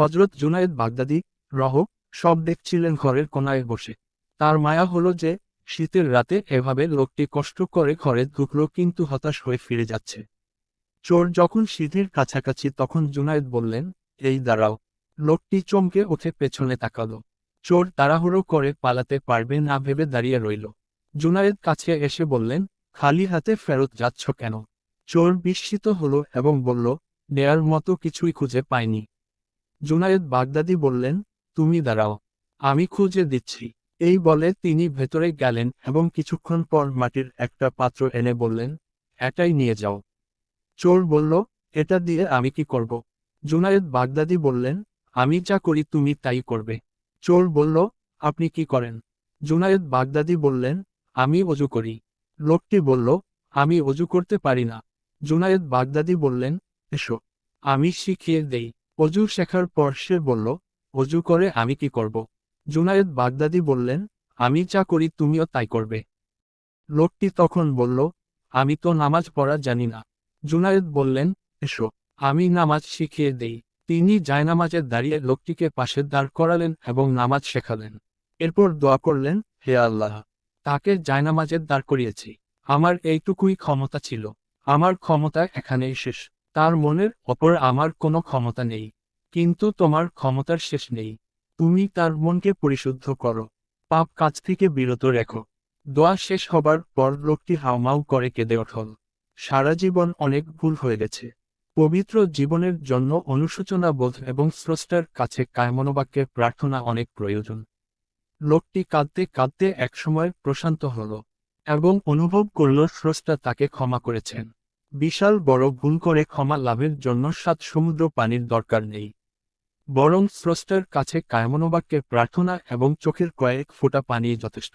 হজরত জুনায়েদ বাগদাদি, রহ, সব দেখছিলেন ঘরের কোনায় বসে। তার মায়া হলো যে, শীতের রাতে এভাবে লোকটি কষ্ট করে ঘরে ঢুকলো কিন্তু হতাশ হয়ে ফিরে যাচ্ছে। চোর যখন সিঁড়ির কাছাকাছি তখন জুনায়েদ বললেন, এই দাঁড়াও। লোকটি চমকে উঠে পেছনে তাকালো। চোর তাড়াহুড়ো করে পালাতে পারবে না ভেবে দাঁড়িয়ে রইল। জুনায়েদ কাছে এসে বললেন, খালি হাতে ফেরত যাচ্ছ কেন? চোর বিস্মিত হলো এবং বলল, নেয়ার মতো কিছুই খুঁজে পায়নি জুনায়েদ বাগদাদি বললেন, তুমি দাঁড়াও, আমি খুঁজে দিচ্ছি। এই বলে তিনি ভেতরে গেলেন এবং কিছুক্ষণ পর মাটির একটা পাত্র এনে বললেন, এটাই নিয়ে যাও। চোর বলল, এটা দিয়ে আমি কি করব? জুনায়েদ বাগদাদি বললেন, আমি যা করি তুমি তাই করবে। চোর বলল, আপনি কি করেন? জুনায়েদ বাগদাদি বললেন, আমি অজু করি। লোকটি বলল, আমি অজু করতে পারি না। জুনায়েদ বাগদাদি বললেন, এসো, আমি শিখিয়ে দেই। অজু শেখার পর সে বলল, অজু করে আমি কি করব? জুনায়েদ বাগদাদি বললেন, আমি যা করি তুমিও তাই করবে। লোকটি তখন বলল, আমি তো নামাজ পড়া জানি না। জুনায়েদ বললেন, এসো, আমি নামাজ শিখিয়ে দেই। তিনি জায়নামাজে দাঁড়িয়ে লোকটিকে পাশে দাঁড় করালেন এবং নামাজ শেখালেন। এরপর দোয়া করলেন, হে আল্লাহ, তাকে জায়নামাজে দাঁড় করিয়েছি। আমার এইটুকুই ক্ষমতা ছিল। আমার ক্ষমতা এখানেই শেষ। তার মনের অপর আমার কোনো ক্ষমতা নেই। কিন্তু তোমার ক্ষমতার শেষ নেই। তুমি তার মনকে পরিশুদ্ধ করো। পাপ কাজ থেকে বিরত রেখো। দোয়া শেষ হবার পর লোকটি হাউমাউ করে কেঁদে ওঠল। সারা জীবন অনেক ভুল হয়ে গেছে। পবিত্র জীবনের জন্য অনুশোচনা বোধ এবং স্রষ্টার কাছে কায়মনোবাক্যে প্রার্থনা অনেক প্রয়োজন। লোকটি কাঁদতে কাঁদতে একসময় প্রশান্ত হল এবং অনুভব করল স্রষ্টা তাকে ক্ষমা করেছেন। বিশাল বড় ভুল করে ক্ষমা লাভের জন্য সাত সমুদ্র পানির দরকার নেই। বরং স্রষ্টার কাছে কায়মনোবাক্যের প্রার্থনা এবং চোখের কয়েক ফোঁটা পানি যথেষ্ট।